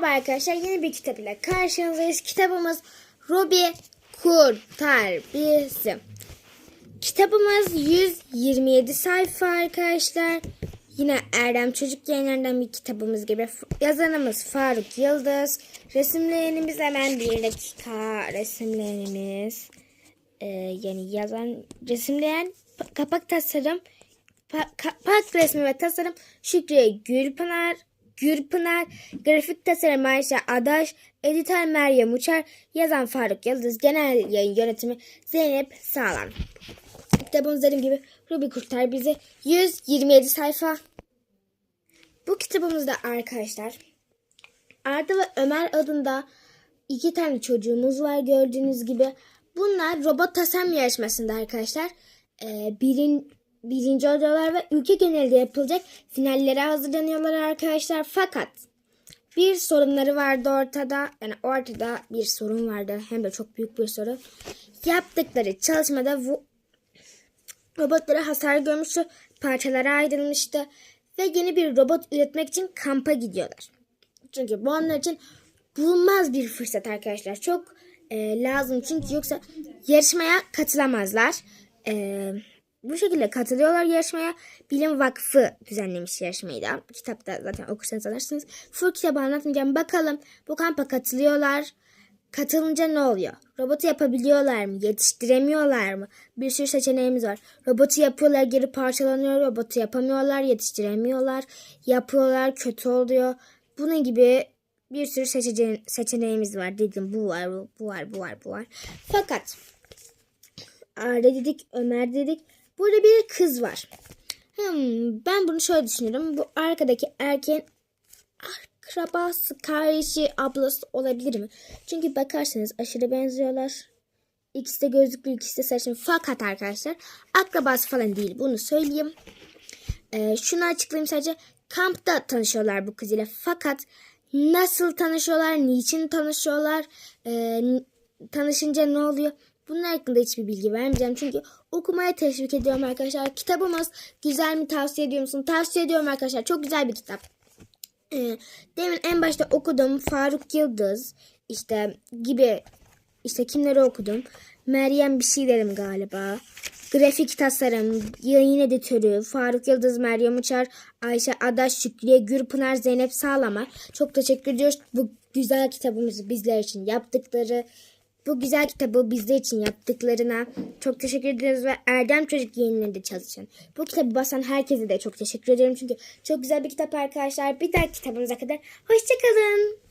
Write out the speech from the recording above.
Merhaba arkadaşlar yeni bir kitap ile karşınızdayız. Kitabımız Robi Kurtar Bizi. Kitabımız 127 sayfa arkadaşlar. Yine Erdem Çocuk Yayınlarından bir kitabımız gibi. Yazanımız Faruk Yıldız. Resimlerimiz hemen bir dakika. Resimlerimiz. Ee, yani yazan, resimleyen pa- kapak tasarım Pa- Kapak resmi ve tasarım Şükrü Gülpınar, Gürpınar, grafik tasarım Ayşe Adaş, editör Meryem Uçar, yazan Faruk Yıldız, genel yayın yönetimi Zeynep Sağlam. Kitabımız dediğim gibi Ruby Kurtar bizi 127 sayfa. Bu kitabımızda arkadaşlar Arda ve Ömer adında iki tane çocuğumuz var gördüğünüz gibi. Bunlar robot tasarım yarışmasında arkadaşlar. Ee, birin, birinci oluyorlar ve ülke genelinde yapılacak finallere hazırlanıyorlar arkadaşlar. Fakat bir sorunları vardı ortada. Yani ortada bir sorun vardı. Hem de çok büyük bir sorun. Yaptıkları çalışmada bu robotlara hasar görmüştü. Parçalara ayrılmıştı. Ve yeni bir robot üretmek için kampa gidiyorlar. Çünkü bu onlar için bulunmaz bir fırsat arkadaşlar. Çok e, lazım çünkü yoksa yarışmaya katılamazlar. E, bu şekilde katılıyorlar yarışmaya. Bilim Vakfı düzenlemiş yarışmayı da. Kitapta zaten okursanız alırsınız. Full kitabı anlatmayacağım. Bakalım bu kampa katılıyorlar. Katılınca ne oluyor? Robotu yapabiliyorlar mı? Yetiştiremiyorlar mı? Bir sürü seçeneğimiz var. Robotu yapıyorlar geri parçalanıyor. Robotu yapamıyorlar, yetiştiremiyorlar. Yapıyorlar, kötü oluyor. Bunun gibi bir sürü seçece- seçeneğimiz var. Dedim bu var, bu var, bu var, bu var. Fakat Arda dedik, Ömer dedik. Burada bir kız var. Hmm, ben bunu şöyle düşünüyorum. Bu arkadaki erkeğin akrabası, kardeşi, ablası olabilir mi? Çünkü bakarsanız aşırı benziyorlar. İkisi de gözlüklü, ikisi de sarışın. Fakat arkadaşlar akrabası falan değil. Bunu söyleyeyim. Ee, şunu açıklayayım sadece. Kampta tanışıyorlar bu kız ile. Fakat nasıl tanışıyorlar, niçin tanışıyorlar, n- tanışınca ne oluyor? Bunun hakkında hiçbir bilgi vermeyeceğim. Çünkü okumaya teşvik ediyorum arkadaşlar. Kitabımız güzel mi tavsiye ediyor musun? Tavsiye ediyorum arkadaşlar. Çok güzel bir kitap. Ee, demin en başta okudum Faruk Yıldız işte gibi işte kimleri okudum. Meryem bir şey dedim galiba. Grafik tasarım, yayın editörü, Faruk Yıldız, Meryem Uçar, Ayşe Adaş, Şükriye Gürpınar, Zeynep Sağlam'a çok teşekkür ediyoruz. Bu güzel kitabımızı bizler için yaptıkları, bu güzel kitabı bizler için yaptıklarına çok teşekkür ediyoruz ve Erdem Çocuk yayınlarında çalışan. Bu kitabı basan herkese de çok teşekkür ederim çünkü çok güzel bir kitap arkadaşlar. Bir dahaki kitabımıza kadar hoşçakalın.